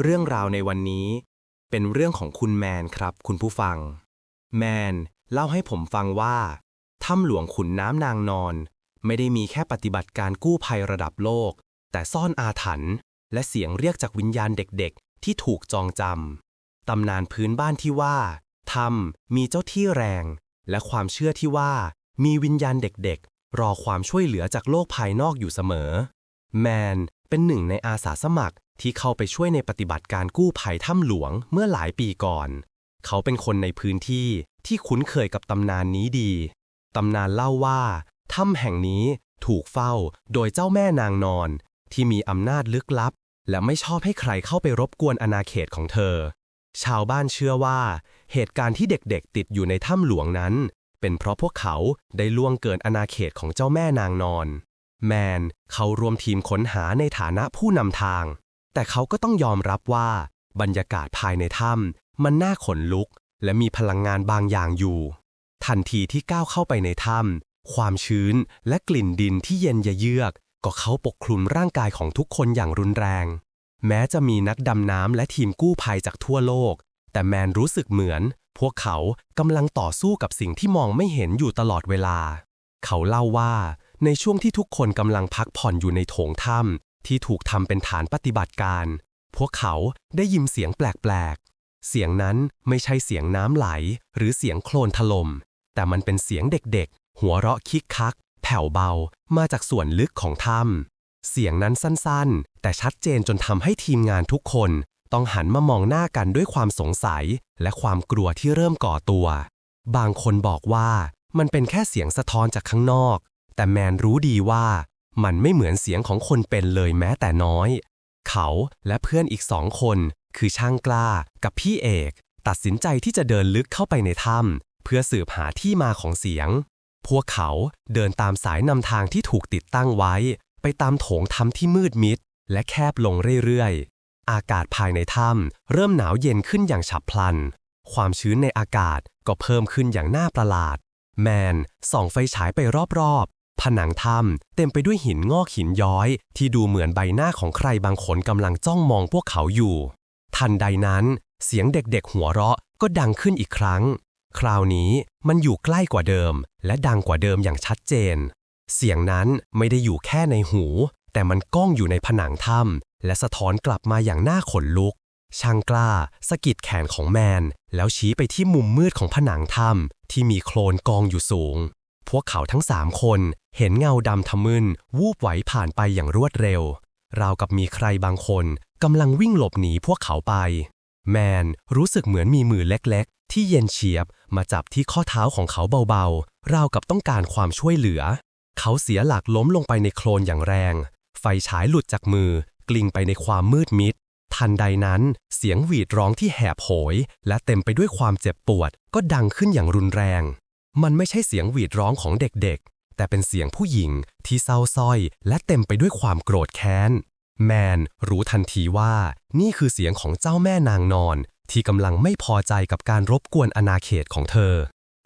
เรื่องราวในวันนี้ เป็นเรื่องของคุณแมนครับ คุณผู้ฟัง แมนเล่าให้ผมฟังว่าถ้ำหลวงขุนน้ำนางนอน ไม่ได้มีแค่ปฏิบัติการกู้ภัยระดับโลก แต่ซ่อนอาถรรพ์และเสียงเรียกจากวิญญาณเด็กๆ ที่ถูกจองจำตำนานพื้นบ้านที่ว่าถ้ำมีเจ้าที่แรง และความเชื่อที่ว่า มีวิญญาณเด็กๆ รอความช่วยเหลือจากโลกภายนอกอยู่เสมอ แมน เป็นหนึ่งในอาสาสมัครที่เข้าไปช่วยในปฏิบัติการกู้ภัยถ้ำหลวงเมื่อหลายปีก่อน เขาเป็นคนในพื้นที่ที่คุ้นเคยกับตำนานนี้ดี ตำนานเล่าว่า ถ้ำแห่งนี้ถูกเฝ้าโดยเจ้าแม่นางนอน ที่มีอำนาจลึกลับ และไม่ชอบให้ใครเข้าไปรบกวนอาณาเขตของเธอ ชาวบ้านเชื่อว่า เหตุการณ์ที่เด็กๆ ติดอยู่ในถ้ำหลวงนั้น เป็นเพราะพวกเขาได้ล่วงเกินอาณาเขตของเจ้าแม่นางนอน แมนเขารวมทีมค้นหาในฐานะผู้นำทาง แต่เขาก็ต้องยอมรับว่า บรรยากาศภายในถ้ำมันน่าขนลุก และมีพลังงานบางอย่างอยู่ ทันทีที่ก้าวเข้าไปในถ้ำความชื้นและกลิ่นดินที่เย็นยะเยือก ก็เข้าปกคลุมร่างกายของทุกคนอย่างรุนแรง แม้จะมีนักดำน้ำและทีมกู้ภัยจากทั่วโลก แต่แมนรู้สึกเหมือน พวกเขากำลังต่อสู้กับสิ่งที่มองไม่เห็นอยู่ตลอดเวลา เขาเล่าว่า ในช่วงที่ทุกคนกำลังพักผ่อนอยู่ในโถงถ้ำที่ถูกทำเป็นฐานปฏิบัติการ พวกเขาได้ยินเสียงแปลกๆ เสียงนั้นไม่ใช่เสียงน้ำไหล หรือเสียงโคลนถลม่มแต่มันเป็นเสียงเด็กๆ หัวเราะคิกคัก แผ่วเบา มาจากส่วนลึกของถ้ำเสียงนั้นสั้นๆ แต่ชัดเจนจนทำให้ทีมงานทุกคน ต้องหันมามองหน้ากันด้วยความสงสัย และความกลัวที่เริ่มก่อตัว บางคนบอกว่ามันเป็นแค่เสียงสะท้อนจากข้างนอก แต่แมนรู้ดีว่ามันไม่เหมือนเสียงของคนเป็นเลยแม้แต่น้อย เขาและเพื่อนอีกสองคน คือช่างกล้ากับพี่เอก ตัดสินใจที่จะเดินลึกเข้าไปในถ้ำเพื่อสืบหาที่มาของเสียง พวกเขาเดินตามสายนำทางที่ถูกติดตั้งไว้ ไปตามโถงถ้ำที่มืดมิด และแคบลงเรื่อยๆ อากาศภายในถ้ำเริ่มหนาวเย็นขึ้นอย่างฉับพลัน ความชื้นในอากาศก็เพิ่มขึ้นอย่างน่าประหลาด แมนส่องไฟฉายไปรอบๆ ผนังถ้ำเต็มไปด้วยหินงอกหินย้อย ที่ดูเหมือนใบหน้าของใครบางคนกำลังจ้องมองพวกเขาอยู่ ทันใดนั้น เสียงเด็กๆหัวเราะก็ดังขึ้นอีกครั้ง คราวนี้มันอยู่ใกล้กว่าเดิม และดังกว่าเดิมอย่างชัดเจน เสียงนั้นไม่ได้อยู่แค่ในหู แต่มันก้องอยู่ในผนังถ้ำและสะท้อนกลับมาอย่างน่าขนลุกช่างกล้าสะกิดแขนของแมน แล้วชี้ไปที่มุมมืดของผนังถ้ำที่มีโคลนกองอยู่สูง พวกเขาทั้งสามคนเห็นเงาดำทะมึนวูบไหวผ่านไปอย่างรวดเร็ว ราวกับมีใครบางคนกำลังวิ่งหลบหนีพวกเขาไป แมนรู้สึกเหมือนมีมือเล็กๆ ที่เย็นเฉียบมาจับที่ข้อเท้าของเขาเบาๆ ราวกับต้องการความช่วยเหลือ เขาเสียหลักล้มลงไปในโคลนอย่างแรง ไฟฉายหลุดจากมือกลิ้งไปในความมืดมิด ทันใดนั้นเสียงหวีดร้องที่แหบโหย และเต็มไปด้วยความเจ็บปวดก็ดังขึ้นอย่างรุนแรง มันไม่ใช่เสียงหวีดร้องของเด็กๆ แต่เป็นเสียงผู้หญิงที่เศร้าส้อย และเต็มไปด้วยความโกรธแค้น แมนรู้ทันทีว่านี่คือเสียงของเจ้าแม่นางนอน ที่กำลังไม่พอใจกับการรบกวนอาณาเขตของเธอ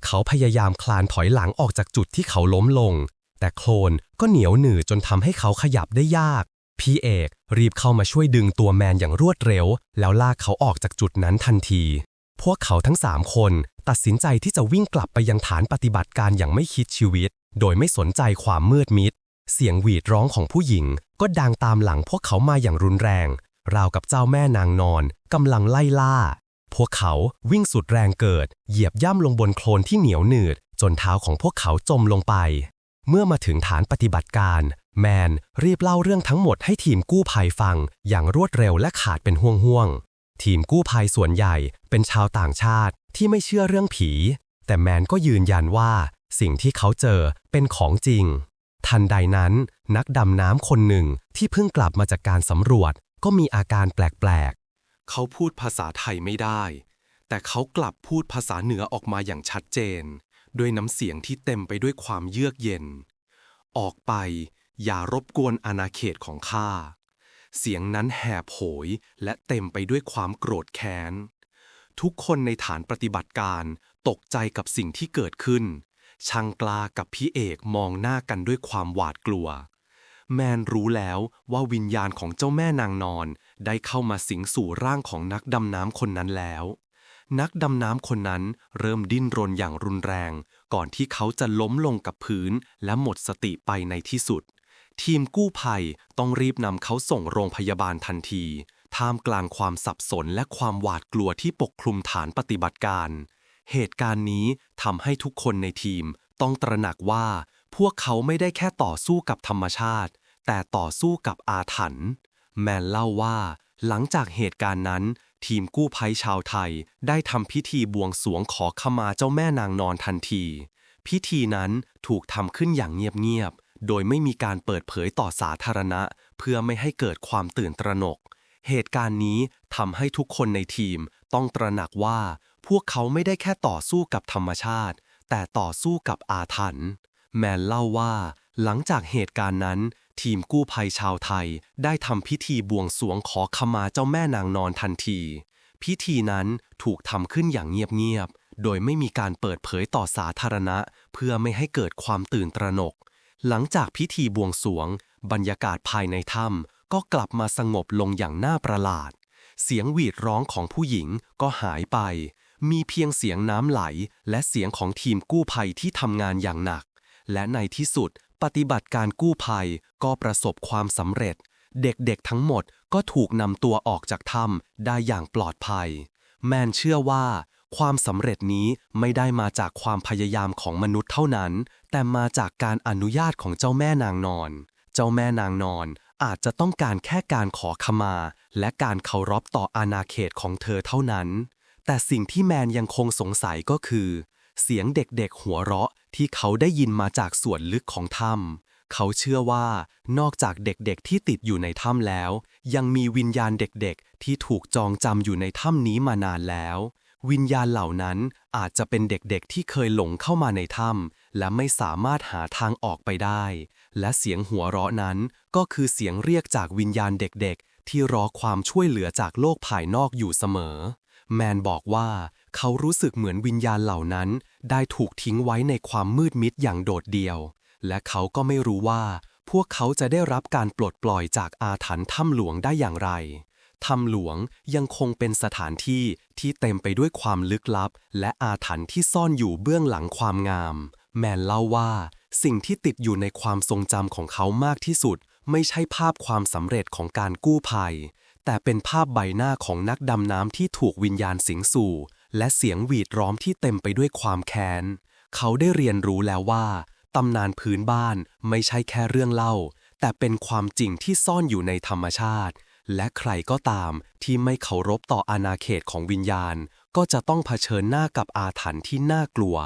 เขาพยายามคลานถอยหลังออกจากจุดที่เขาล้มลง แต่โคลนก็เหนียวหนืดจนทำให้เขาขยับได้ยาก พี่เอกรีบเข้ามาช่วยดึงตัวแมนอย่างรวดเร็ว แล้วลากเขาออกจากจุดนั้นทันที พวกเขาทั้งสามคน ตัดสินใจที่จะวิ่งกลับไปยังฐานปฏิบัติการอย่างไม่คิดชีวิต โดยไม่สนใจความมืดมิด เสียงหวีดร้องของผู้หญิง ก็ดังตามหลังพวกเขามาอย่างรุนแรง ราวกับเจ้าแม่นางนอนกำลังไล่ล่า พวกเขาวิ่งสุดแรงเกิด เหยียบย่ำลงบนโคลนที่เหนียวหนืด จนเท้าของพวกเขาจมลงไป เมื่อมาถึงฐานปฏิบัติการ แมนรีบเล่าเรื่องทั้งหมดให้ทีมกู้ภัยฟัง อย่างรวดเร็วและขาดเป็นห่วงๆทีมกู้ภัยส่วนใหญ่เป็นชาวต่างชาติ ที่ไม่เชื่อเรื่องผี แต่แมนก็ยืนยันว่า สิ่งที่เขาเจอเป็นของจริง ทันใดนั้น นักดำน้ำคนหนึ่งที่เพิ่งกลับมาจากการสำรวจ ก็มีอาการแปลกๆ เขาพูดภาษาไทยไม่ได้ แต่เขากลับพูดภาษาเหนือออกมาอย่างชัดเจน ด้วยน้ำเสียงที่เต็มไปด้วยความเยือกเย็น ออกไป อย่ารบกวนอาณาเขตของข้าเสียงนั้นแหบโหยและเต็มไปด้วยความโกรธแค้น ทุกคนในฐานปฏิบัติการตกใจกับสิ่งที่เกิดขึ้นช่างกลากับพี่เอกมองหน้ากันด้วยความหวาดกลัว แมนรู้แล้วว่าวิญญาณของเจ้าแม่นางนอนได้เข้ามาสิงสู่ร่างของนักดำน้ำคนนั้นแล้ว นักดำน้ำคนนั้นเริ่มดิ้นรนอย่างรุนแรง ก่อนที่เขาจะล้มลงกับพื้นและหมดสติไปในที่สุด ทีมกู้ภัยต้องรีบนำเขาส่งโรงพยาบาลทันที ท่ามกลางความสับสนและความหวาดกลัวที่ปกคลุมฐานปฏิบัติการ เหตุการณ์นี้ทำให้ทุกคนในทีมต้องตระหนักว่า พวกเขาไม่ได้แค่ต่อสู้กับธรรมชาติ แต่ต่อสู้กับอาถรรพ์แมนเล่าว่า หลังจากเหตุการณ์นั้น ทีมกู้ภัยชาวไทยได้ทำพิธีบวงสรวงขอขมาเจ้าแม่นางนอนทันที พิธีนั้นถูกทำขึ้นอย่างเงียบๆโดยไม่มีการเปิดเผยต่อสาธารณะ เพื่อไม่ให้เกิดความตื่นตระหนก เหตุการณ์นี้ทำให้ทุกคนในทีมต้องตระหนักว่า พวกเขาไม่ได้แค่ต่อสู้กับธรรมชาติ แต่ต่อสู้กับอาถรรพ์แมนเล่าว่า หลังจากเหตุการณ์นั้น ทีมกู้ภัยชาวไทยได้ทำพิธีบวงสรวงขอขมาเจ้าแม่นางนอนทันที พิธีนั้นถูกทำขึ้นอย่างเงียบๆ โดยไม่มีการเปิดเผยต่อสาธารณะ เพื่อไม่ให้เกิดความตื่นตระหนก หลังจากพิธีบวงสรวง บรรยากาศภายในถ้ำ ก็กลับมาสงบลงอย่างน่าประหลาด เสียงหวีดร้องของผู้หญิงก็หายไป มีเพียงเสียงน้ำไหล และเสียงของทีมกู้ภัยที่ทำงานอย่างหนัก และในที่สุดปฏิบัติการกู้ภัยก็ประสบความสำเร็จ เด็กๆทั้งหมดก็ถูกนำตัวออกจากถ้ำได้อย่างปลอดภัย แมนเชื่อว่า ความสำเร็จนี้ไม่ได้มาจากความพยายามของมนุษย์เท่านั้น แต่มาจากการอนุญาตของเจ้าแม่นางนอน เจ้าแม่นางนอน อาจจะต้องการแค่การขอขมา และการเคารพต่ออาณาเขตของเธอเท่านั้น แต่สิ่งที่แมนยังคงสงสัยก็คือ เสียงเด็กๆหัวเราะที่เขาได้ยินมาจากส่วนลึกของถ้ำเขาเชื่อว่านอกจากเด็กๆที่ติดอยู่ในถ้ำแล้ว ยังมีวิญญาณเด็กๆ ที่ถูกจองจำอยู่ในถ้ำนี้มานานแล้ววิญญาณเหล่านั้นอาจจะเป็นเด็กๆที่เคยหลงเข้ามาในถ้ำและไม่สามารถหาทางออกไปได้ และเสียงหัวเราะนั้นก็คือเสียงเรียกจากวิญญาณเด็กๆ ที่รอความช่วยเหลือจากโลกภายนอกอยู่เสมอ แมนบอกว่าเขารู้สึกเหมือนวิญญาณเหล่านั้น ได้ถูกทิ้งไว้ในความมืดมิดอย่างโดดเดี่ยว และเขาก็ไม่รู้ว่า พวกเขาจะได้รับการปลดปล่อยจากอาถรรพ์ถ้ำหลวงได้อย่างไรถ้ำหลวงยังคงเป็นสถานที่ที่เต็มไปด้วยความลึกลับ และอาถรรพ์ที่ซ่อนอยู่เบื้องหลังความงาม แมนเล่าว่า สิ่งที่ติดอยู่ในความทรงจำของเขามากที่สุด ไม่ใช่ภาพความสำเร็จของการกู้ภัย แต่เป็นภาพใบหน้าของนักดำน้ำที่ถูกวิญญาณสิงสู่ และเสียงหวีดร้องที่เต็มไปด้วยความแค้น เขาได้เรียนรู้แล้วว่าตำนานพื้นบ้านไม่ใช่แค่เรื่องเล่า แต่เป็นความจริงที่ซ่อนอยู่ในธรรมชาติ และใครก็ตามที่ไม่เคารพต่ออาณาเขตของวิญญาณ ก็จะต้องเผชิญหน้ากับอาถรรพ์ที่น่ากลัว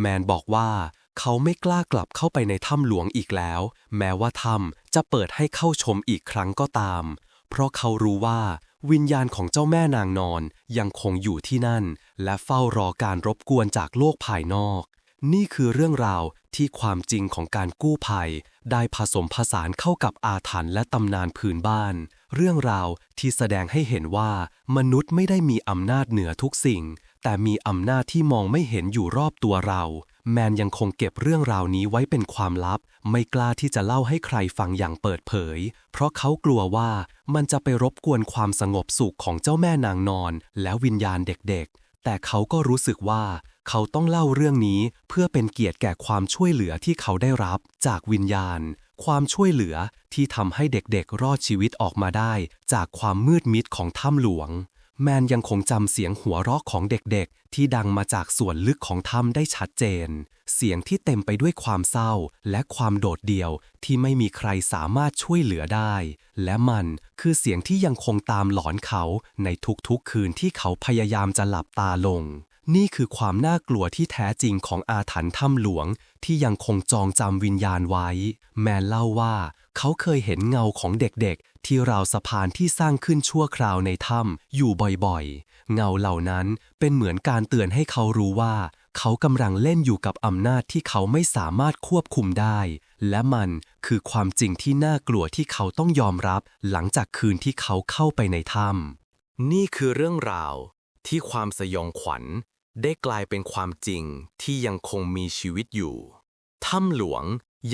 แมนบอกว่า เขาไม่กล้ากลับเข้าไปในถ้ำหลวงอีกแล้ว แม้ว่าถ้ำจะเปิดให้เข้าชมอีกครั้งก็ตาม เพราะเขารู้ว่า วิญญาณของเจ้าแม่นางนอนยังคงอยู่ที่นั่น และเฝ้ารอการรบกวนจากโลกภายนอก นี่คือเรื่องราวที่ความจริงของการกู้ภัย ได้ผสมผสานเข้ากับอาถรรพ์และตำนานพื้นบ้าน เรื่องราวที่แสดงให้เห็นว่า มนุษย์ไม่ได้มีอำนาจเหนือทุกสิ่ง แต่มีอำนาจที่มองไม่เห็นอยู่รอบตัวเรา แมนยังคงเก็บเรื่องราวนี้ไว้เป็นความลับ ไม่กล้าที่จะเล่าให้ใครฟังอย่างเปิดเผย เพราะเขากลัวว่ามันจะไปรบกวนความสงบสุขของเจ้าแม่นางนอน และวิญญาณเด็กๆ แต่เขาก็รู้สึกว่า เขาต้องเล่าเรื่องนี้เพื่อเป็นเกียรติแก่ความช่วยเหลือที่เขาได้รับจากวิญญาณ ความช่วยเหลือที่ทำให้เด็กๆ รอดชีวิตออกมาได้ จากความมืดมิดของถ้ำหลวง แมนยังคงจำเสียงหัวเราะของเด็กๆ ที่ดังมาจากส่วนลึกของถ้ำได้ชัดเจน เสียงที่เต็มไปด้วยความเศร้าและความโดดเดี่ยวที่ไม่มีใครสามารถช่วยเหลือได้ และมันคือเสียงที่ยังคงตามหลอนเขาในทุกๆคืนที่เขาพยายามจะหลับตาลง นี่คือความน่ากลัวที่แท้จริงของอาถรรพ์ถ้ำหลวง ที่ยังคงจองจำวิญญาณไว้ แมนเล่าว่า เขาเคยเห็นเงาของเด็กๆ ที่ราวสะพานที่สร้างขึ้นชั่วคราวในถ้ำอยู่บ่อยๆ เงาเหล่านั้นเป็นเหมือนการเตือนให้เขารู้ว่า เขากำลังเล่นอยู่กับอำนาจที่เขาไม่สามารถควบคุมได้ และมันคือความจริงที่น่ากลัวที่เขาต้องยอมรับ หลังจากคืนที่เขาเข้าไปในถ้ำนี่คือเรื่องราวที่ความสยองขวัญ ได้กลายเป็นความจริงที่ยังคงมีชีวิตอยู่ ถ้ำหลวง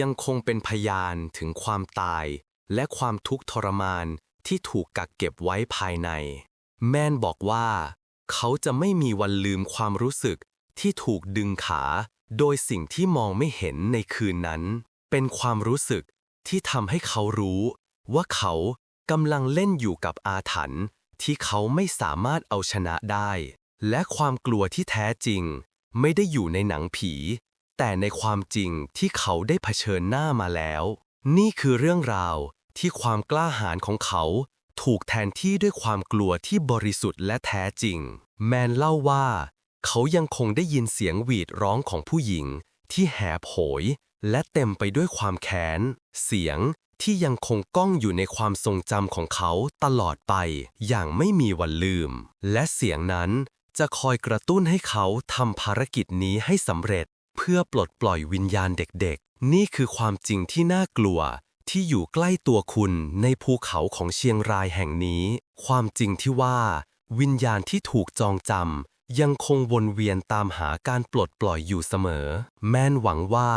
ยังคงเป็นพยานถึงความตาย และความทุกข์ทรมานที่ถูกกักเก็บไว้ภายใน แมนบอกว่า เขาจะไม่มีวันลืมความรู้สึกที่ถูกดึงขา โดยสิ่งที่มองไม่เห็นในคืนนั้น เป็นความรู้สึกที่ทำให้เขารู้ ว่าเขากำลังเล่นอยู่กับอาถรรพ์ที่เขาไม่สามารถเอาชนะได้ และความกลัวที่แท้จริง ไม่ได้อยู่ในหนังผี แต่ในความจริงที่เขาได้เผชิญหน้ามาแล้ว นี่คือเรื่องราวที่ความกล้าหาญของเขา ถูกแทนที่ด้วยความกลัวที่บริสุทธิ์และแท้จริง แมนเล่าว่า เขายังคงได้ยินเสียงหวีดร้องของผู้หญิง ที่แหบโหย และเต็มไปด้วยความแค้น เสียงที่ยังคงก้องอยู่ในความทรงจำของเขาตลอดไปอย่างไม่มีวันลืม และเสียงนั้น จะคอยกระตุ้นให้เขาทำภารกิจนี้ให้สำเร็จ เพื่อปลดปล่อยวิญญาณเด็กๆ นี่คือความจริงที่น่ากลัว ที่อยู่ใกล้ตัวคุณในภูเขาของเชียงรายแห่งนี้ ความจริงที่ว่า วิญญาณที่ถูกจองจำยังคงวนเวียนตามหาการปลดปล่อยอยู่เสมอ แม่นหวังว่า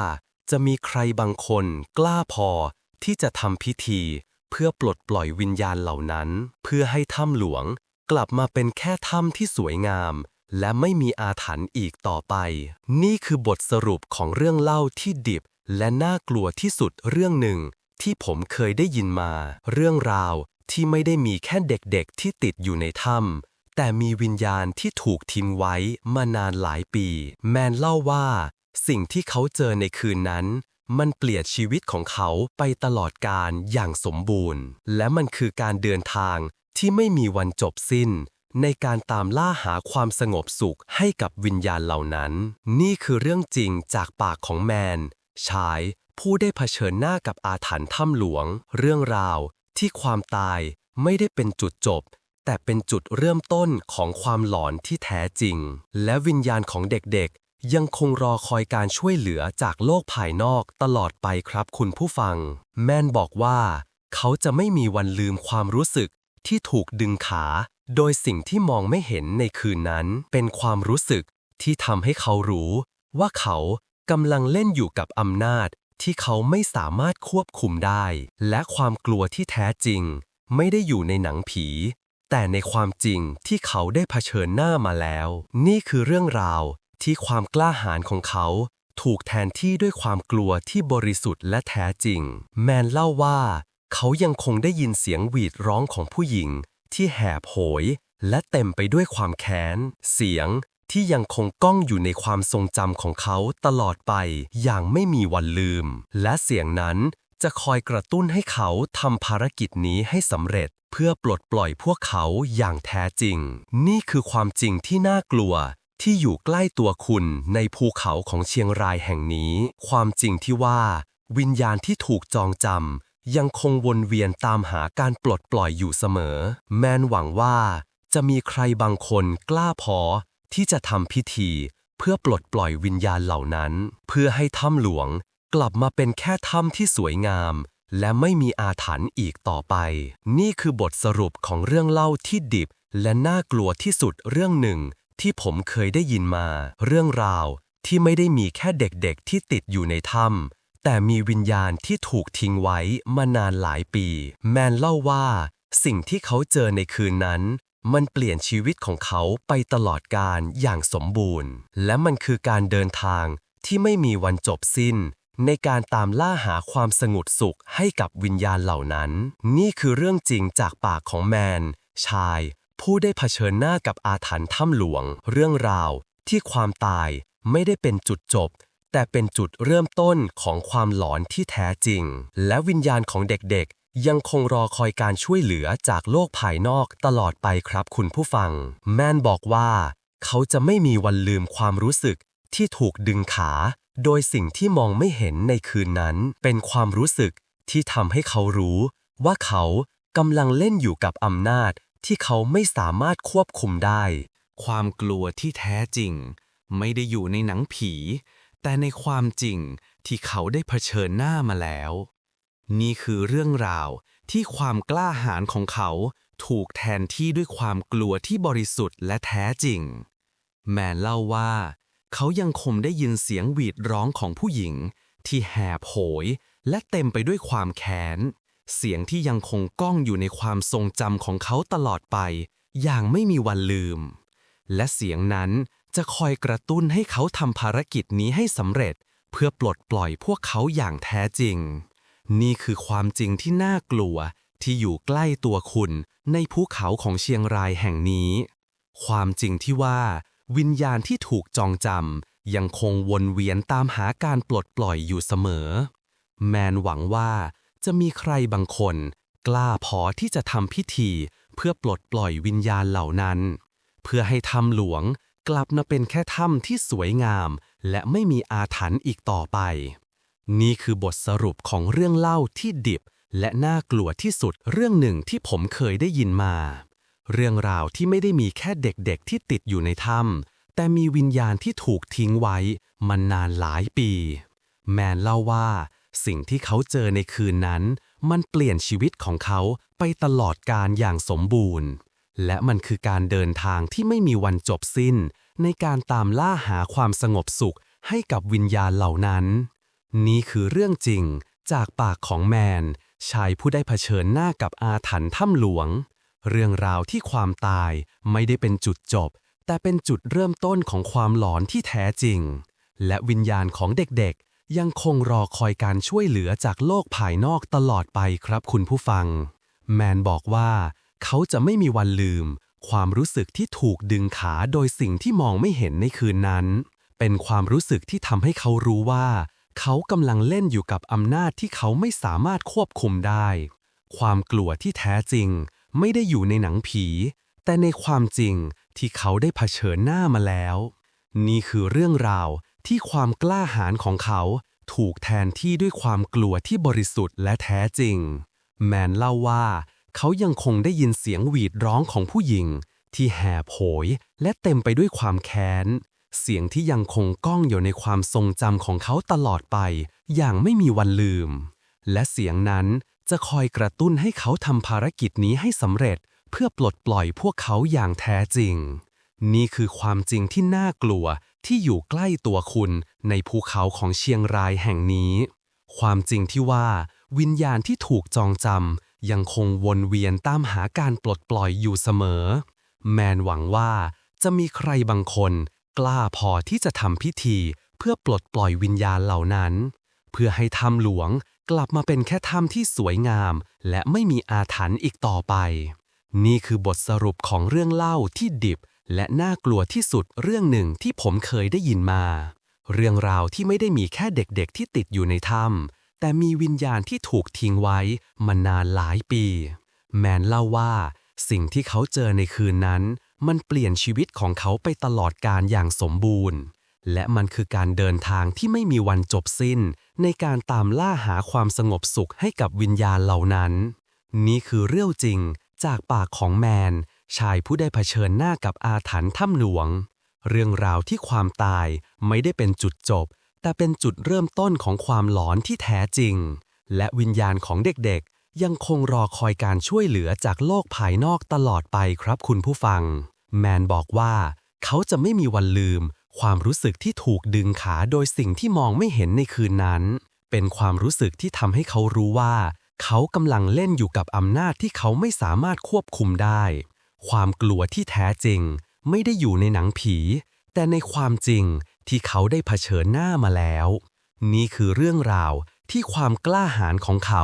จะมีใครบางคนกล้าพอที่จะทำพิธี เพื่อปลดปล่อยวิญญาณเหล่านั้น เพื่อให้ถ้ำหลวง กลับมาเป็นแค่ถ้ำที่สวยงาม และไม่มีอาถรรพ์อีกต่อไป นี่คือบทสรุปของเรื่องเล่าที่ดิบ และน่ากลัวที่สุดเรื่องหนึ่ง ที่ผมเคยได้ยินมา เรื่องราวที่ไม่ได้มีแค่เด็กๆที่ติดอยู่ในถ้ำแต่มีวิญญาณที่ถูกทิ้งไว้มานานหลายปี แมนเล่าว่า สิ่งที่เขาเจอในคืนนั้นมันเปลี่ยนชีวิตของเขาไปตลอดกาลอย่างสมบูรณ์ และมันคือการเดินทาง ที่ไม่มีวันจบสิ้น ในการตามล่าหาความสงบสุขให้กับวิญญาณเหล่านั้น นี่คือเรื่องจริงจากปากของแมน ชาย ผู้ได้เผชิญหน้ากับอาถรรพ์ถ้ำหลวง เรื่องราว ที่ความตายไม่ได้เป็นจุดจบ แต่เป็นจุดเริ่มต้นของความหลอนที่แท้จริง และวิญญาณของเด็กๆ ยังคงรอคอยการช่วยเหลือจากโลกภายนอกตลอดไปครับคุณผู้ฟัง แมนบอกว่า เขาจะไม่มีวันลืมความรู้สึก ที่ถูกดึงขา โดยสิ่งที่มองไม่เห็นในคืนนั้น เป็นความรู้สึกที่ทำให้เขารู้ ว่าเขากำลังเล่นอยู่กับอำนาจที่เขาไม่สามารถควบคุมได้ และความกลัวที่แท้จริง ไม่ได้อยู่ในหนังผี แต่ในความจริงที่เขาได้เผชิญหน้ามาแล้ว นี่คือเรื่องราวที่ความกล้าหาญของเขา ถูกแทนที่ด้วยความกลัวที่บริสุทธิ์และแท้จริง แมนเล่าว่า เขายังคงได้ยินเสียงหวีดร้องของผู้หญิงที่แหบโหย และเต็มไปด้วยความแค้น เสียงที่ยังคงก้องอยู่ในความทรงจำของเขาตลอดไปอย่างไม่มีวันลืม และเสียงนั้นจะคอยกระตุ้นให้เขาทำภารกิจนี้ให้สำเร็จ เพื่อปลดปล่อยพวกเขาอย่างแท้จริง นี่คือความจริงที่น่ากลัวที่อยู่ใกล้ตัวคุณในภูเขาของเชียงรายแห่งนี้ ความจริงที่ว่า วิญญาณที่ถูกจองจำ ยังคงวนเวียนตามหาการปลดปล่อยอยู่เสมอ แมนหวังว่า จะมีใครบางคนกล้าพอที่จะทำพิธี เพื่อปลดปล่อยวิญญาณเหล่านั้น เพื่อให้ถ้ำหลวงกลับมาเป็นแค่ถ้ำที่สวยงาม และไม่มีอาถรรพ์อีกต่อไป นี่คือบทสรุปของเรื่องเล่าที่ดิบ และน่ากลัวที่สุดเรื่องหนึ่ง ที่ผมเคยได้ยินมา เรื่องราวที่ไม่ได้มีแค่เด็กๆที่ติดอยู่ในถ้ำ แต่มีวิญญาณที่ถูกทิ้งไว้มานานหลายปี แมนเล่าว่า สิ่งที่เขาเจอในคืนนั้น มันเปลี่ยนชีวิตของเขาไปตลอดกาลอย่างสมบูรณ์ และมันคือการเดินทางที่ไม่มีวันจบสิ้น ในการตามล่าหาความสงบสุขให้กับวิญญาณเหล่านั้น นี่คือเรื่องจริงจากปากของแมน ชาย ผู้ได้เผชิญหน้ากับอาถรรพ์ถ้ำหลวง เรื่องราวที่ความตายไม่ได้เป็นจุดจบ แต่เป็นจุดเริ่มต้นของความหลอนที่แท้จริง และวิญญาณของเด็กๆ ยังคงรอคอยการช่วยเหลือจากโลกภายนอกตลอดไปครับคุณผู้ฟัง แมนบอกว่า เขาจะไม่มีวันลืมความรู้สึกที่ถูกดึงขา โดยสิ่งที่มองไม่เห็นในคืนนั้น เป็นความรู้สึกที่ทำให้เขารู้ ว่าเขากำลังเล่นอยู่กับอำนาจที่เขาไม่สามารถควบคุมได้ ความกลัวที่แท้จริง ไม่ได้อยู่ในหนังผี แต่ในความจริงที่เขาได้เผชิญหน้ามาแล้ว นี่คือเรื่องราวที่ความกล้าหาญของเขาถูกแทนที่ด้วยความกลัวที่บริสุทธิ์และแท้จริง แมนเล่าว่า เขายังคงได้ยินเสียงหวีดร้องของผู้หญิง ที่แหบโหย และเต็มไปด้วยความแค้น เสียงที่ยังคงก้องอยู่ในความทรงจำของเขาตลอดไป อย่างไม่มีวันลืม และเสียงนั้น จะคอยกระตุ้นให้เขาทำภารกิจนี้ให้สำเร็จ เพื่อปลดปล่อยพวกเขาอย่างแท้จริง นี่คือความจริงที่น่ากลัวที่อยู่ใกล้ตัวคุณในภูเขาของเชียงรายแห่งนี้ ความจริงที่ว่า วิญญาณที่ถูกจองจำยังคงวนเวียนตามหาการปลดปล่อยอยู่เสมอ แมนหวังว่าจะมีใครบางคน กล้าพอที่จะทำพิธีเพื่อปลดปล่อยวิญญาณเหล่านั้น เพื่อให้ถ้ำหลวง กลับมาเป็นแค่ถ้ำที่สวยงาม และไม่มีอาถรรพ์อีกต่อไป นี่คือบทสรุปของเรื่องเล่าที่ดิบ และน่ากลัวที่สุดเรื่องหนึ่งที่ผมเคยได้ยินมา เรื่องราวที่ไม่ได้มีแค่เด็กๆที่ติดอยู่ในถ้ำแต่มีวิญญาณที่ถูกทิ้งไว้มานานหลายปี แมนเล่าว่า สิ่งที่เขาเจอในคืนนั้น มันเปลี่ยนชีวิตของเขาไปตลอดการอย่างสมบูรณ์ และมันคือการเดินทางที่ไม่มีวันจบสิ้น ในการตามล่าหาความสงบสุขให้กับวิญญาณเหล่านั้น นี่คือเรื่องจริงจากปากของแมน ชายผู้ได้เผชิญหน้ากับอาถรรพ์ถ้ำหลวง เรื่องราวที่ความตายไม่ได้เป็นจุดจบ แต่เป็นจุดเริ่มต้นของความหลอนที่แท้จริง และวิญญาณของเด็กๆ ยังคงรอคอยการช่วยเหลือจากโลกภายนอกตลอดไปครับคุณผู้ฟัง แมนบอกว่า เขาจะไม่มีวันลืม ความรู้สึกที่ถูกดึงขาโดยสิ่งที่มองไม่เห็นในคืนนั้น เป็นความรู้สึกที่ทำให้เขารู้ว่า เขากำลังเล่นอยู่กับอำนาจที่เขาไม่สามารถควบคุมได้ ความกลัวที่แท้จริง ไม่ได้อยู่ในหนังผี แต่ในความจริงที่เขาได้เผชิญหน้ามาแล้ว นี่คือเรื่องราวที่ความกล้าหาญของเขาถูกแทนที่ด้วยความกลัวที่บริสุทธิ์และแท้จริง แมนเล่าว่า เขายังคงได้ยินเสียงหวีดร้องของผู้หญิง ที่แห่โหยและเต็มไปด้วยความแค้น เสียงที่ยังคงก้องอยู่ในความทรงจำของเขาตลอดไป อย่างไม่มีวันลืม และเสียงนั้นจะคอยกระตุ้นให้เขาทำภารกิจนี้ให้สำเร็จ เพื่อปลดปล่อยพวกเขาอย่างแท้จริง นี่คือความจริงที่น่ากลัวที่อยู่ใกล้ตัวคุณในภูเขาของเชียงรายแห่งนี้ ความจริงที่ว่า วิญญาณที่ถูกจองจำ ยังคงวนเวียนตามหาการปลดปล่อยอยู่เสมอ แมนหวังว่าจะมีใครบางคน กล้าพอที่จะทำพิธีเพื่อปลดปล่อยวิญญาณเหล่านั้น เพื่อให้ถ้ำหลวงกลับมาเป็นแค่ถ้ำที่สวยงาม และไม่มีอาถรรพ์อีกต่อไป นี่คือบทสรุปของเรื่องเล่าที่ดิบ และน่ากลัวที่สุดเรื่องหนึ่งที่ผมเคยได้ยินมา เรื่องราวที่ไม่ได้มีแค่เด็กๆที่ติดอยู่ในถ้ำ แต่มีวิญญาณที่ถูกทิ้งไว้มานานหลายปี แมนเล่าว่า สิ่งที่เขาเจอในคืนนั้น มันเปลี่ยนชีวิตของเขาไปตลอดการอย่างสมบูรณ์ และมันคือการเดินทางที่ไม่มีวันจบสิ้น ในการตามล่าหาความสงบสุขให้กับวิญญาณเหล่านั้น นี่คือเรื่องจริงจากปากของแมน ชายผู้ได้เผชิญหน้ากับอาถรรพ์ถ้ำหลวง เรื่องราวที่ความตายไม่ได้เป็นจุดจบ แต่เป็นจุดเริ่มต้นของความหลอนที่แท้จริง และวิญญาณของเด็กๆ ยังคงรอคอยการช่วยเหลือจากโลกภายนอกตลอดไปครับคุณผู้ฟัง แมนบอกว่า เขาจะไม่มีวันลืม ความรู้สึกที่ถูกดึงขาโดยสิ่งที่มองไม่เห็นในคืนนั้น เป็นความรู้สึกที่ทำให้เขารู้ว่า เขากำลังเล่นอยู่กับอำนาจที่เขาไม่สามารถควบคุมได้ ความกลัวที่แท้จริง ไม่ได้อยู่ในหนังผี แต่ในความจริง ที่เขาได้เผชิญหน้ามาแล้ว นี่คือเรื่องราวที่ความกล้าหาญของเขา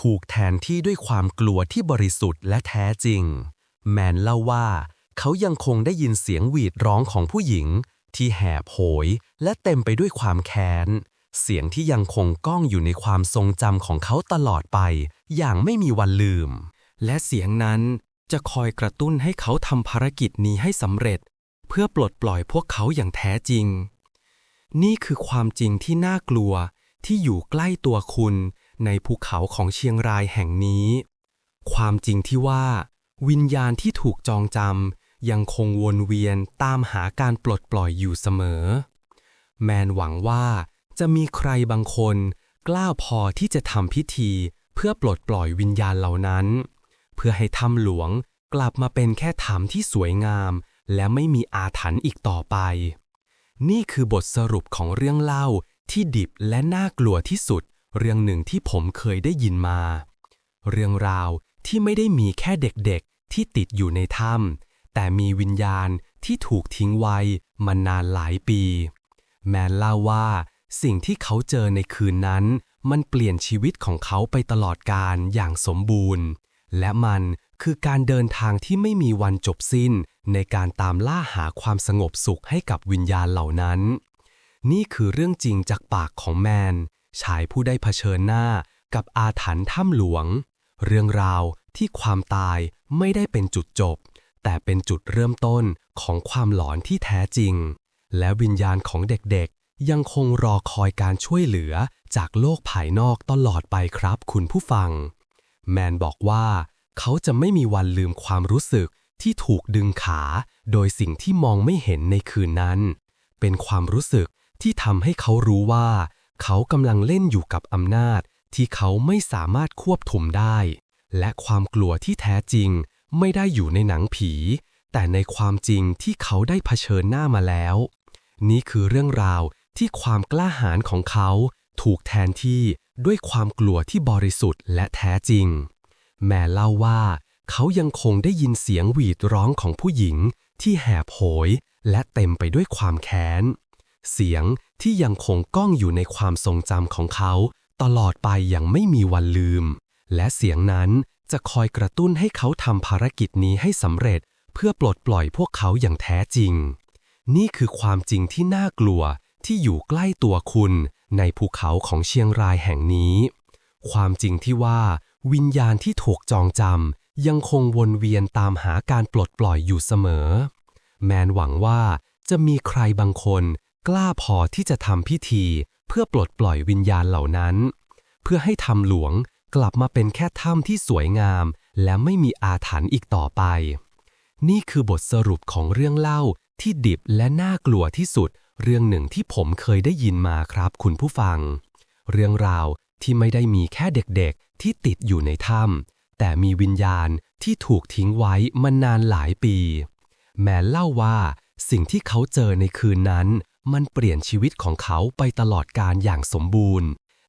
ถูกแทนที่ด้วยความกลัวที่บริสุทธิ์และแท้จริง แมนเล่าว่า เขายังคงได้ยินเสียงหวีดร้องของผู้หญิง ที่แหบโหย และเต็มไปด้วยความแค้น เสียงที่ยังคงก้องอยู่ในความทรงจำของเขาตลอดไป อย่างไม่มีวันลืม และเสียงนั้นจะคอยกระตุ้นให้เขาทำภารกิจนี้ให้สำเร็จ เพื่อปลดปล่อยพวกเขาอย่างแท้จริง นี่คือความจริงที่น่ากลัวที่อยู่ใกล้ตัวคุณในภูเขาของเชียงรายแห่งนี้ ความจริงที่ว่า วิญญาณที่ถูกจองจำยังคงวนเวียนตามหาการปลดปล่อยอยู่เสมอ แมนหวังว่าจะมีใครบางคนกล้าพอที่จะทำพิธีเพื่อปลดปล่อยวิญญาณเหล่านั้น เพื่อให้ถ้ำหลวงกลับมาเป็นแค่ถ้ำที่สวยงาม และไม่มีอาถรรพ์อีกต่อไป นี่คือบทสรุปของเรื่องเล่าที่ดิบและน่ากลัวที่สุด เรื่องหนึ่งที่ผมเคยได้ยินมา เรื่องราวที่ไม่ได้มีแค่เด็กๆ ที่ติดอยู่ในถ้ำแต่มีวิญญาณที่ถูกทิ้งไว้มานานหลายปี แมนเล่าว่า สิ่งที่เขาเจอในคืนนั้น มันเปลี่ยนชีวิตของเขาไปตลอดกาลอย่างสมบูรณ์ และมันคือการเดินทางที่ไม่มีวันจบสิ้น ในการตามล่าหาความสงบสุขให้กับวิญญาณเหล่านั้น นี่คือเรื่องจริงจากปากของแมน ชายผู้ได้เผชิญหน้ากับอาถรรพ์ถ้ำหลวง เรื่องราวที่ความตายไม่ได้เป็นจุดจบ แต่เป็นจุดเริ่มต้นของความหลอนที่แท้จริง และวิญญาณของเด็กๆ ยังคงรอคอยการช่วยเหลือจากโลกภายนอกตลอดไปครับคุณผู้ฟัง แมนบอกว่า เขาจะไม่มีวันลืมความรู้สึก ที่ถูกดึงขาโดยสิ่งที่มองไม่เห็นในคืนนั้น เป็นความรู้สึกที่ทำให้เขารู้ว่า เขากำลังเล่นอยู่กับอำนาจที่เขาไม่สามารถควบคุมได้ และความกลัวที่แท้จริงไม่ได้อยู่ในหนังผี แต่ในความจริงที่เขาได้เผชิญหน้ามาแล้ว นี่คือเรื่องราวที่ความกล้าหาญของเขาถูกแทนที่ด้วยความกลัวที่บริสุทธิ์และแท้จริง แม่เล่าว่า เขายังคงได้ยินเสียงหวีดร้องของผู้หญิงที่แหบโหยและเต็มไปด้วยความแค้น เสียงที่ยังคงก้องอยู่ในความทรงจำของเขา ตลอดไปอย่างไม่มีวันลืม และเสียงนั้นจะคอยกระตุ้นให้เขาทำภารกิจนี้ให้สำเร็จ เพื่อปลดปล่อยพวกเขาอย่างแท้จริง นี่คือความจริงที่น่ากลัวที่อยู่ใกล้ตัวคุณในภูเขาของเชียงรายแห่งนี้ ความจริงที่ว่า วิญญาณที่ถูกจองจำ ยังคงวนเวียนตามหาการปลดปล่อยอยู่เสมอ แมนหวังว่าจะมีใครบางคนกล้าพอที่จะทำพิธีเพื่อปลดปล่อยวิญญาณเหล่านั้น เพื่อให้ทำหลวงกลับมาเป็นแค่ถ้ำที่สวยงาม และไม่มีอาถรรพ์อีกต่อไป นี่คือบทสรุปของเรื่องเล่าที่ดิบและน่ากลัวที่สุด เรื่องหนึ่งที่ผมเคยได้ยินมาครับคุณผู้ฟัง เรื่องราวที่ไม่ได้มีแค่เด็กๆ ที่ติดอยู่ในถ้ำ แต่มีวิญญาณที่ถูกทิ้งไว้มานานหลายปี แมนเล่าว่าสิ่งที่เขาเจอในคืนนั้น มันเปลี่ยนชีวิตของเขาไปตลอดการอย่างสมบูรณ์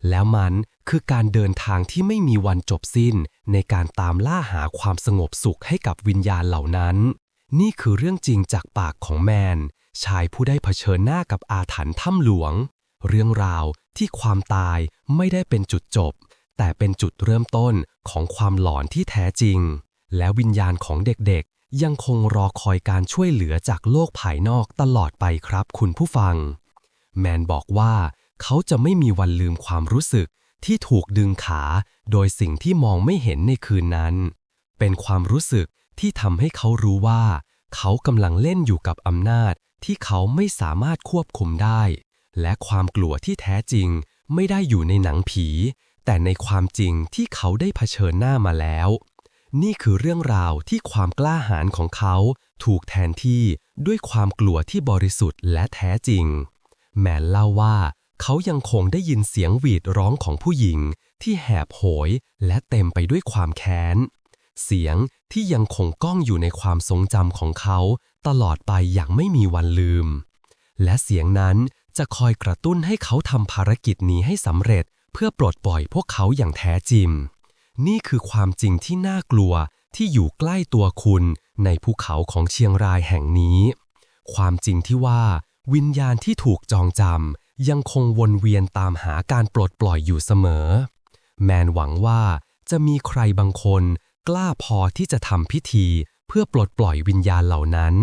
แล้วมันคือการเดินทางที่ไม่มีวันจบสิ้นในการตามล่าหาความสงบสุขให้กับวิญญาณเหล่านั้น นี่คือเรื่องจริงจากปากของแมน ชายผู้ได้เผชิญหน้ากับอาถรรพ์ถ้ำหลวง เรื่องราวที่ความตายไม่ได้เป็นจุดจบ แต่เป็นจุดเริ่มต้นของความหลอนที่แท้จริง และวิญญาณของเด็กๆ ยังคงรอคอยการช่วยเหลือจากโลกภายนอกตลอดไปครับคุณผู้ฟัง แมนบอกว่าเขาจะไม่มีวันลืมความรู้สึกที่ถูกดึงขาโดยสิ่งที่มองไม่เห็นในคืนนั้น เป็นความรู้สึกที่ทำให้เขารู้ว่า เขากำลังเล่นอยู่กับอำนาจที่เขาไม่สามารถควบคุมได้ และความกลัวที่แท้จริงไม่ได้อยู่ในหนังผี แต่ในความจริงที่เขาได้เผชิญหน้ามาแล้ว นี่คือเรื่องราวที่ความกล้าหาญของเขาถูกแทนที่ด้วยความกลัวที่บริสุทธิ์และแท้จริง แมนเล่าว่า เขายังคงได้ยินเสียงหวีดร้องของผู้หญิง ที่แหบโหยและเต็มไปด้วยความแค้น เสียงที่ยังคงก้องอยู่ในความทรงจำของเขา ตลอดไปอย่างไม่มีวันลืม และเสียงนั้นจะคอยกระตุ้นให้เขาทำภารกิจนี้ให้สำเร็จ เพื่อปลดปล่อยพวกเขาอย่างแท้จริง นี่คือความจริงที่น่ากลัวที่อยู่ใกล้ตัวคุณในภูเขาของเชียงรายแห่งนี้ ความจริงที่ว่าวิญญาณที่ถูกจองจำยังคงวนเวียนตามหาการปลดปล่อยอยู่เสมอ แมนหวังว่าจะมีใครบางคนกล้าพอที่จะทำพิธีเพื่อปลดปล่อยวิญญาณเหล่านั้น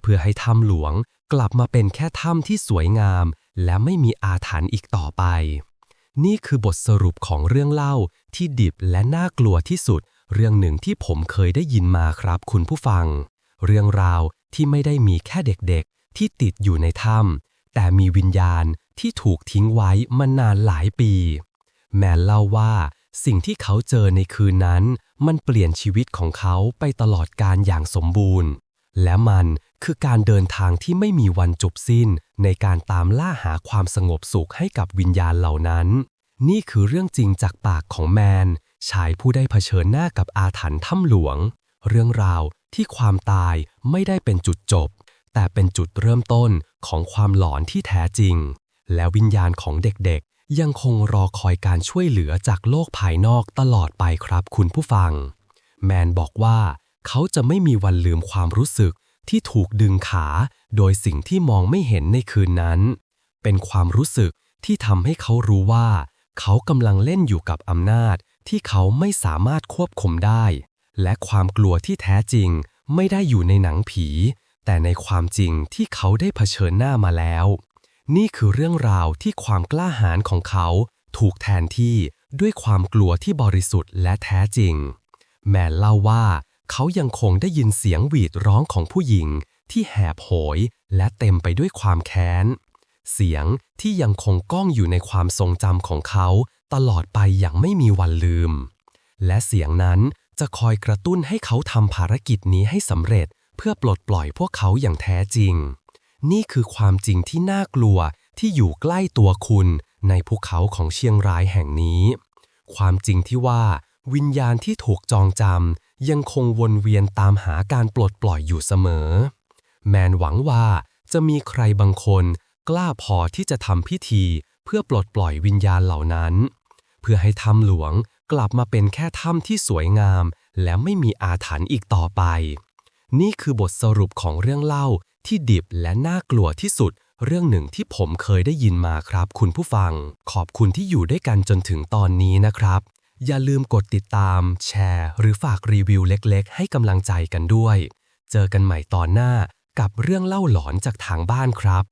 เพื่อให้ถ้ำหลวงกลับมาเป็นแค่ถ้ำที่สวยงาม และไม่มีอาถรรพ์อีกต่อไป นี่คือบทสรุปของเรื่องเล่าที่ดิบและน่ากลัวที่สุด เรื่องหนึ่งที่ผมเคยได้ยินมาครับคุณผู้ฟัง เรื่องราวที่ไม่ได้มีแค่เด็กๆ ที่ติดอยู่ในถ้ำแต่มีวิญญาณที่ถูกทิ้งไว้มานานหลายปี แมนเล่าว่าสิ่งที่เขาเจอในคืนนั้น มันเปลี่ยนชีวิตของเขาไปตลอดการอย่างสมบูรณ์ และมัน คือการเดินทางที่ไม่มีวันจบสิ้น ในการตามล่าหาความสงบสุขให้กับวิญญาณเหล่านั้น นี่คือเรื่องจริงจากปากของแมน ชายผู้ได้เผชิญหน้ากับอาถรรพ์ถ้ำหลวง เรื่องราวที่ความตายไม่ได้เป็นจุดจบ แต่เป็นจุดเริ่มต้นของความหลอนที่แท้จริง และวิญญาณของเด็กๆ ยังคงรอคอยการช่วยเหลือจากโลกภายนอกตลอดไปครับคุณผู้ฟัง แมนบอกว่าเขาจะไม่มีวันลืมความรู้สึก ที่ถูกดึงขาโดยสิ่งที่มองไม่เห็นในคืนนั้น เป็นความรู้สึกที่ทำให้เขารู้ว่า เขากำลังเล่นอยู่กับอำนาจที่เขาไม่สามารถควบคุมได้ และความกลัวที่แท้จริงไม่ได้อยู่ในหนังผี แต่ในความจริงที่เขาได้เผชิญหน้ามาแล้ว นี่คือเรื่องราวที่ความกล้าหาญของเขาถูกแทนที่ด้วยความกลัวที่บริสุทธิ์และแท้จริง แมนเล่าว่า เขายังคงได้ยินเสียงหวีดร้องของผู้หญิงที่แหบโหยและเต็มไปด้วยความแค้น เสียงที่ยังคงก้องอยู่ในความทรงจำของเขาตลอดไปอย่างไม่มีวันลืม และเสียงนั้นจะคอยกระตุ้นให้เขาทำภารกิจนี้ให้สำเร็จ เพื่อปลดปล่อยพวกเขาอย่างแท้จริง นี่คือความจริงที่น่ากลัวที่อยู่ใกล้ตัวคุณในภูเขาของเชียงรายแห่งนี้ ความจริงที่ว่า วิญญาณที่ถูกจองจำ ยังคงวนเวียนตามหาการปลดปล่อยอยู่เสมอ แมนหวังว่าจะมีใครบางคนกล้าพอที่จะทำพิธีเพื่อปลดปล่อยวิญญาณเหล่านั้น เพื่อให้ถ้ำหลวงกลับมาเป็นแค่ถ้ำที่สวยงาม และไม่มีอาถรรพ์อีกต่อไป นี่คือบทสรุปของเรื่องเล่าที่ดิบและน่ากลัวที่สุดเรื่องหนึ่งที่ผมเคยได้ยินมาครับคุณผู้ฟัง ขอบคุณที่อยู่ด้วยกันจนถึงตอนนี้นะครับ อย่าลืมกดติดตาม แชร์ หรือฝากรีวิวเล็กๆ ให้กำลังใจกันด้วย เจอกันใหม่ตอนหน้ากับเรื่องเล่าหลอนจากทางบ้านครับ